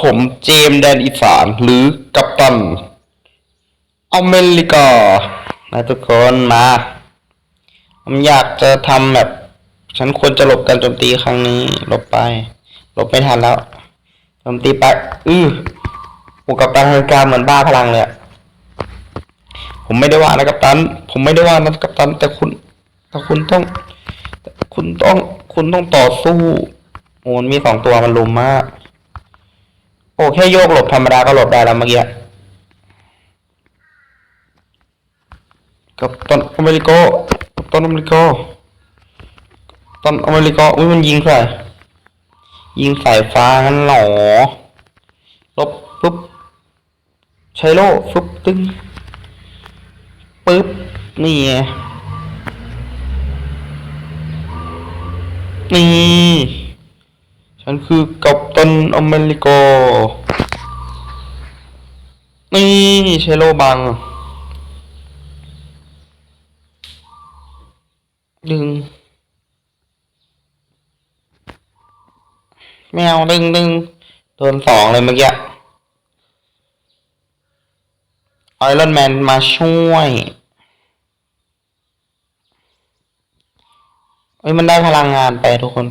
ผมเจมแดนอีสานหรือกัปตันอเมริกานะทุกคนมาผมอยากจะทำแบบ ฉันควรจะหลบการโจมตีครั้งนี้หลบไปหลบไม่ทันแล้วโจมตีไปอือโอ้กัปตันอเมริกาเหมือนบ้าพลังเลยผมไม่ได้ว่านะกัปตัน ผมไม่ได้ว่านะกัปตัน แต่คุณแต่คุณต้อง คุณต้องคุณต้องต่อสู้โอ้มันมีสองตัวมันลุมมาก โอ้แค่โยกหลบธรรมดาก็หลบได้แล้วเมื่อกี้กับตันอเมริกากับตันอเมริกากัปตันอเมริกอุ้ยมันยิงใส่ยิงสายฟ้างั้นหรอลบปุ๊บใช้โล่ฟึบตึ้งปึ๊บนี่ไง นี่ฉันคือกัปตันอเมริกานี่ใช้โลบัง ดึง แมวดึงดึงโดนสองเลยเมื่อกี้ไอรอนแมนมาช่วยเอ้ยมันได้พลังงานไปทุกคน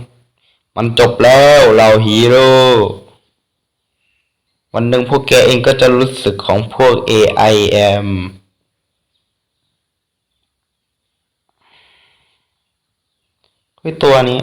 มันจบแล้วเราฮีโร่วันหนึ่งพวกแกเองก็จะรู้สึกของพวก AIM คือตัวนี้